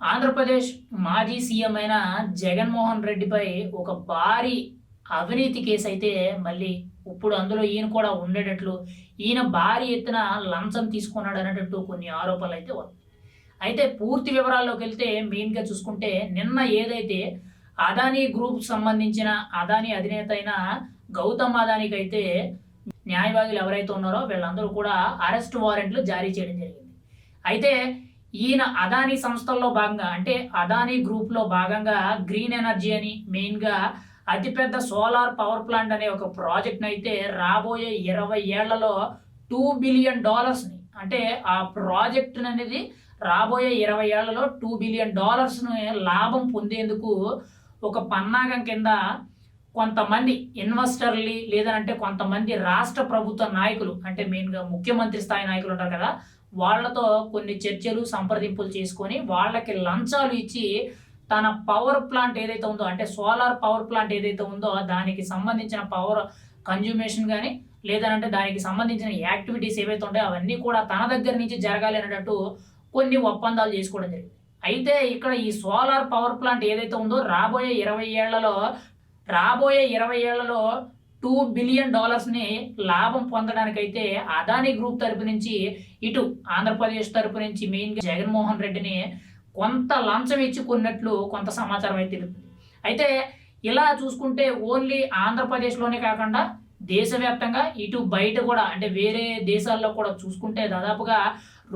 ఆంధ్రప్రదేశ్ మాజీ సీఎం అయిన జగన్మోహన్ రెడ్డిపై ఒక భారీ అవినీతి కేసు అయితే మళ్ళీ ఇప్పుడు అందులో ఈయన కూడా ఉండేటట్లు ఈయన భారీ ఎత్తున లంచం తీసుకున్నాడు అనేటట్టు కొన్ని ఆరోపణలు అయితే వస్తాయి అయితే పూర్తి వివరాల్లోకి వెళ్తే మెయిన్గా చూసుకుంటే నిన్న ఏదైతే అదానీ గ్రూప్ సంబంధించిన అదానీ అధినేత అయిన గౌతమ్ అదానీకి అయితే న్యాయవాదులు ఎవరైతే ఉన్నారో వీళ్ళందరూ కూడా అరెస్ట్ వారెంట్లు జారీ చేయడం జరిగింది. అయితే ఈయన అదానీ సంస్థల్లో భాగంగా అంటే అదానీ గ్రూప్లో భాగంగా గ్రీన్ ఎనర్జీ అని మెయిన్గా అతిపెద్ద సోలార్ పవర్ ప్లాంట్ అనే ఒక ప్రాజెక్ట్ని అయితే రాబోయే ఇరవై ఏళ్ళలో టూ బిలియన్ డాలర్స్ని అంటే ఆ ప్రాజెక్ట్ అనేది రాబోయే ఇరవై ఏళ్ళలో టూ బిలియన్ డాలర్స్ను లాభం పొందేందుకు ఒక పన్నాగం కింద కొంతమంది ఇన్వెస్టర్లు లేదంటే కొంతమంది రాష్ట్ర ప్రభుత్వ నాయకులు అంటే మెయిన్గా ముఖ్యమంత్రి స్థాయి నాయకులు ఉంటారు కదా వాళ్ళతో కొన్ని చర్చలు సంప్రదింపులు చేసుకొని వాళ్ళకి లంచాలు ఇచ్చి తన పవర్ ప్లాంట్ ఏదైతే ఉందో అంటే సోలార్ పవర్ ప్లాంట్ ఏదైతే ఉందో దానికి సంబంధించిన పవర్ కన్జ్యూమేషన్ కానీ లేదనంటే దానికి సంబంధించిన యాక్టివిటీస్ ఏవైతే ఉంటాయో అవన్నీ కూడా తన దగ్గర నుంచి జరగాలి అనేటట్టు కొన్ని ఒప్పందాలు చేసుకోవడం జరిగింది. అయితే ఇక్కడ ఈ సోలార్ పవర్ ప్లాంట్ ఏదైతే ఉందో రాబోయే ఇరవై ఏళ్ళలో రాబోయే ఇరవై ఏళ్ళలో టూ బిలియన్ డాలర్స్ని లాభం పొందడానికైతే అదానీ గ్రూప్ తరపు నుంచి ఇటు ఆంధ్రప్రదేశ్ తరపు నుంచి మెయిన్గా జగన్మోహన్ రెడ్డిని కొంత లంచం ఇచ్చి కొన్నట్లు కొంత సమాచారం అయితే తెలుపుతుంది అయితే ఇలా చూసుకుంటే ఓన్లీ ఆంధ్రప్రదేశ్లోనే కాకుండా దేశవ్యాప్తంగా ఇటు బయట కూడా అంటే వేరే దేశాల్లో కూడా చూసుకుంటే దాదాపుగా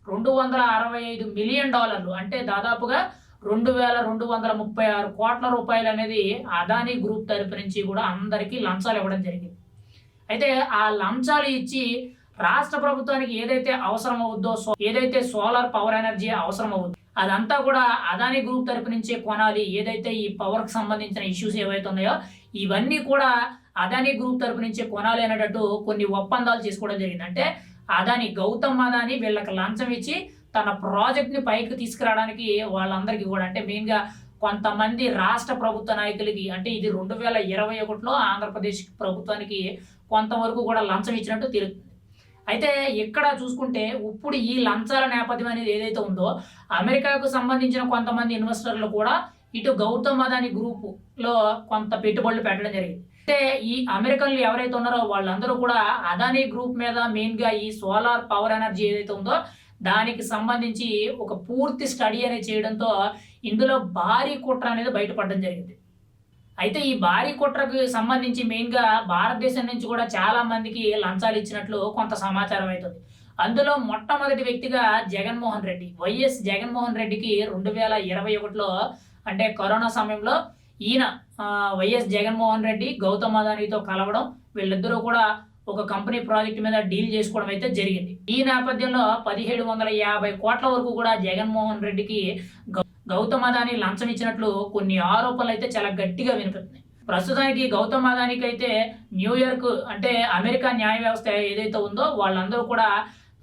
రెండు వందల అరవై ఐదు మిలియన్ డాలర్లు అంటే దాదాపుగా రెండు వేల రెండు వందల ముప్పై ఆరు కోట్ల రూపాయలు అనేది అదానీ గ్రూప్ తరపు నుంచి కూడా అందరికీ లంచాలు ఇవ్వడం జరిగింది. అయితే ఆ లంచాలు ఇచ్చి రాష్ట్ర ప్రభుత్వానికి ఏదైతే అవసరం అవుద్దో ఏదైతే సోలార్ పవర్ ఎనర్జీ అవసరం అవుద్దో అదంతా కూడా అదానీ గ్రూప్ తరపు నుంచే కొనాలి. ఏదైతే ఈ పవర్కి సంబంధించిన ఇష్యూస్ ఏవైతే ఉన్నాయో ఇవన్నీ కూడా అదానీ గ్రూప్ తరపు నుంచే కొనాలి అనేటట్టు కొన్ని ఒప్పందాలు చేసుకోవడం జరిగింది. అంటే అదాని గౌతమ్ అదాని వీళ్ళకి లంచం ఇచ్చి తన ప్రాజెక్ట్ని పైకి తీసుకురావడానికి వాళ్ళందరికీ కూడా అంటే మెయిన్గా కొంతమంది రాష్ట్ర ప్రభుత్వ నాయకులకి అంటే ఇది రెండు వేల ఇరవై ఒకటిలో ఆంధ్రప్రదేశ్ ప్రభుత్వానికి కొంతవరకు కూడా లంచం ఇచ్చినట్టు తెలుస్తుంది. అయితే ఇక్కడ చూసుకుంటే ఇప్పుడు ఈ లంచాల నేపథ్యం అనేది ఏదైతే ఉందో అమెరికాకు సంబంధించిన కొంతమంది ఇన్వెస్టర్లు కూడా ఇటు గౌతమ్ అదాని గ్రూపులో కొంత పెట్టుబడులు పెట్టడం జరిగింది. అయితే ఈ అమెరికన్లు ఎవరైతే ఉన్నారో వాళ్ళందరూ కూడా అదానీ గ్రూప్ మీద మెయిన్గా ఈ సోలార్ పవర్ ఎనర్జీ ఏదైతే ఉందో దానికి సంబంధించి ఒక పూర్తి స్టడీ అనేది చేయడంతో ఇందులో భారీ కుట్ర అనేది బయటపడడం జరిగింది. అయితే ఈ భారీ కుట్రకు సంబంధించి మెయిన్గా భారతదేశం నుంచి కూడా చాలా మందికి లంచాలు ఇచ్చినట్లు కొంత సమాచారం అవుతుంది. అందులో మొట్టమొదటి వ్యక్తిగా జగన్మోహన్ రెడ్డి వైఎస్ జగన్మోహన్ రెడ్డికి రెండు వేల ఇరవై ఒకటిలో అంటే కరోనా సమయంలో ఈయన వైఎస్ జగన్మోహన్ రెడ్డి గౌతమ్ అదానితో కలవడం వీళ్ళిద్దరూ కూడా ఒక కంపెనీ ప్రాజెక్ట్ మీద డీల్ చేసుకోవడం అయితే జరిగింది. ఈ నేపథ్యంలో పదిహేడు వందల యాభై కోట్ల వరకు కూడా జగన్మోహన్ రెడ్డికి గౌ- గౌతమ్ అదాని లంచం ఇచ్చినట్లు కొన్ని ఆరోపణలు అయితే చాలా గట్టిగా వినిపిస్తున్నాయి. ప్రస్తుతానికి గౌతమ్ అదానికి అయితే న్యూయార్క్ అంటే అమెరికా న్యాయ వ్యవస్థ ఏదైతే ఉందో వాళ్ళందరూ కూడా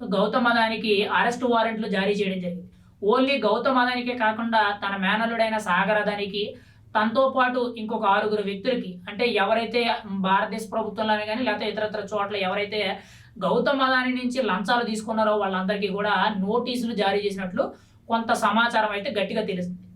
గౌతమ్ అదానికి అరెస్ట్ వారెంట్లు జారీ చేయడం జరిగింది. ఓన్లీ గౌతమ్ అదానికే కాకుండా తన మేనల్లుడైన సాగర్ అదానికి తనతో పాటు ఇంకొక ఆరుగురు వ్యక్తులకి అంటే ఎవరైతే భారతదేశ ప్రభుత్వంలోనే కానీ లేకపోతే ఇతరత్ర చోట్ల ఎవరైతే గౌతమ్ అదాని నుంచి లంచాలు తీసుకున్నారో వాళ్ళందరికీ కూడా నోటీసులు జారీ చేసినట్లు కొంత సమాచారం అయితే గట్టిగా తెలుస్తుంది.